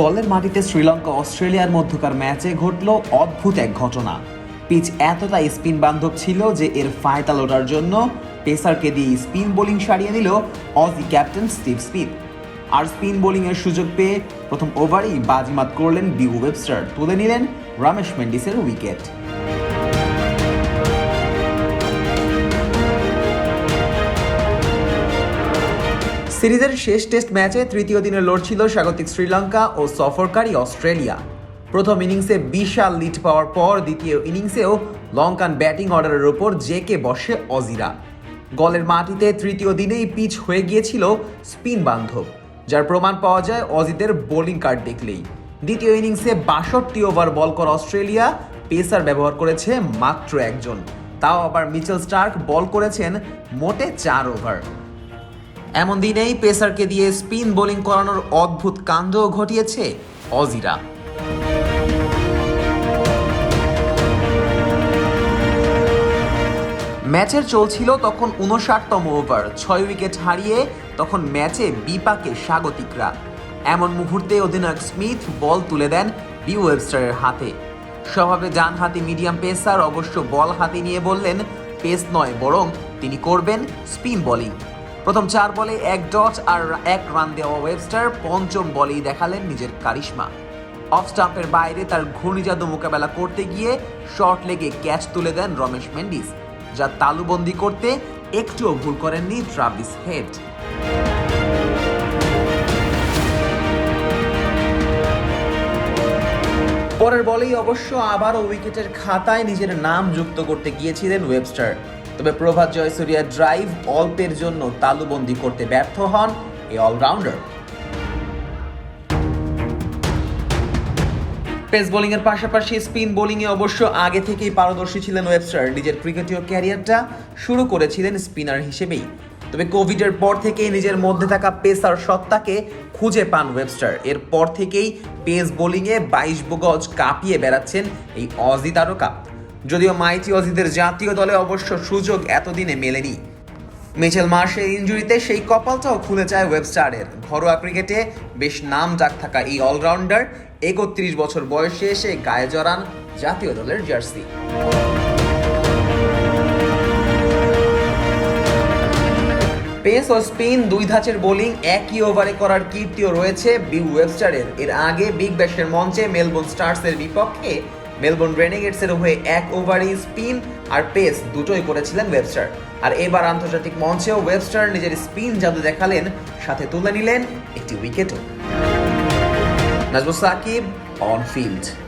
গলের মাটিতে শ্রীলঙ্কা অস্ট্রেলিয়ার মধ্যকার ম্যাচে ঘটল অদ্ভুত এক ঘটনা। পিচ এতটা স্পিন বান্ধব ছিল যে এর ফায়তাল ওঠার জন্য পেসারকে দিয়ে স্পিন বোলিং সারিয়ে নিল অজি ক্যাপ্টেন স্টিভ স্মিথ। আর স্পিন বোলিংয়ের সুযোগ পেয়ে প্রথম ওভারেই বাজিমাত করলেন বিউ ওয়েবস্টার। তুলে নিলেন রমেশ মেন্ডিসের উইকেট। সিরিজের শেষ টেস্ট ম্যাচে তৃতীয় দিনে লড়ছিল স্বাগতিক শ্রীলঙ্কা ও সফরকারী অস্ট্রেলিয়া। প্রথম ইনিংসে বিশাল লিড পাওয়ার পর দ্বিতীয় ইনিংসেও লঙ্কান ব্যাটিং অর্ডারের ওপর জেকে বসে অজিরা। গলের মাটিতে তৃতীয় দিনেই পিচ হয়ে গিয়েছিল স্পিন বান্ধব, যার প্রমাণ পাওয়া যায় অজিদের বোলিং কার্ড দেখলেই। দ্বিতীয় ইনিংসে বাষট্টি ওভার বল করা অস্ট্রেলিয়া, পেসার ব্যবহার করেছে মাত্র একজন। তাও আবার মিচেল স্টার্ক বল করেছেন মোটে চার ওভার। এমন দিনেই পেসারকে দিয়ে স্পিন বোলিং করানোর অদ্ভুত কাণ্ডও ঘটিয়েছে অজিরা। ম্যাচের চলছিল তখন উনষাটতম ওভার, ছয় উইকেট হারিয়ে তখন ম্যাচে বিপাকে স্বাগতিকরা। এমন মুহূর্তে অধিনায়ক স্মিথ বল তুলে দেন বিউ ওয়েবস্টারের হাতে। স্বভাবে ডান হাতি মিডিয়াম পেসার অবশ্য বল হাতে নিয়ে বললেন, পেস নয়, বরং তিনি করবেন স্পিন বোলিং। প্রথম চার বলে এক ডট আর এক রান দেওয়া ওয়েবস্টার পঞ্চম বলেই দেখালেন নিজের কারিশমা। অফ স্টাম্পের বাইরে তার ঘূর্ণিজাদু মোকাবেলা করতে গিয়ে শর্ট লেগে ক্যাচ তুলে দেন রমেশ মেন্ডিস, যা তালুবন্দি করতে একটুও ভুল করেননি ট্রাভিস হেড। পরের বলেই অবশ্য আবারও উইকেটের খাতায় নিজের নাম যুক্ত করতে গিয়েছিলেন ওয়েবস্টার। তবে প্রভাত জয়সূরিয়ার ড্রাইভ অল্পের জন্য তালুবন্দি করতে ব্যর্থ হন এই অলরাউন্ডার পেস বোলিং এর পাশাপাশি স্পিন বোলিং এ অবশ্য আগে থেকেই পারদর্শী ছিলেন ওয়েবস্টার নিজের ক্রিকেটীয় ক্যারিয়ারটা শুরু করেছিলেন স্পিনার হিসেবেই। তবে কোভিডের পর থেকেই নিজের মধ্যে থাকা পেসার সত্তাকে খুঁজে পান ওয়েবস্টার এরপর থেকেই পেস বোলিংয়ে বাইশ গজ কাঁপিয়ে বেড়াচ্ছেন এই অজি তারকা। যদিও মাইটি অজিদের জাতীয় দলে অবশ্য সুযোগ এতদিনে মেলেনি। মিচেল মার্শের ইঞ্জুরিতে সেই কপালটাও খুলে যায় ওয়েবস্টারের ঘরোয়া ক্রিকেটে বেশ নাম ডাক থাকা এই অলরাউন্ডার একত্রিশ বছর বয়সে এসে গায়ে জড়ান জাতীয় দলের জার্সি। পেস ও স্পিন দুই ধাঁচের বোলিং একই ওভারে করার কীর্তিও রয়েছে বিউ ওয়েবস্টারের। এর আগে বিগ ব্যাশের মঞ্চে মেলবোর্ন স্টার্সের বিপক্ষে মেলবোর্ন রেনেগেটসের হয়ে এক ওভারই স্পিন আর পেস দুটোই করেছিলেন ওয়েবস্টার আর এবার আন্তর্জাতিক মঞ্চেও ওয়েবস্টার নিজের স্পিন জাদু দেখালেন, সাথে তুলে নিলেন একটি উইকেটও নাজমুল সাকিব অন ফিল্ড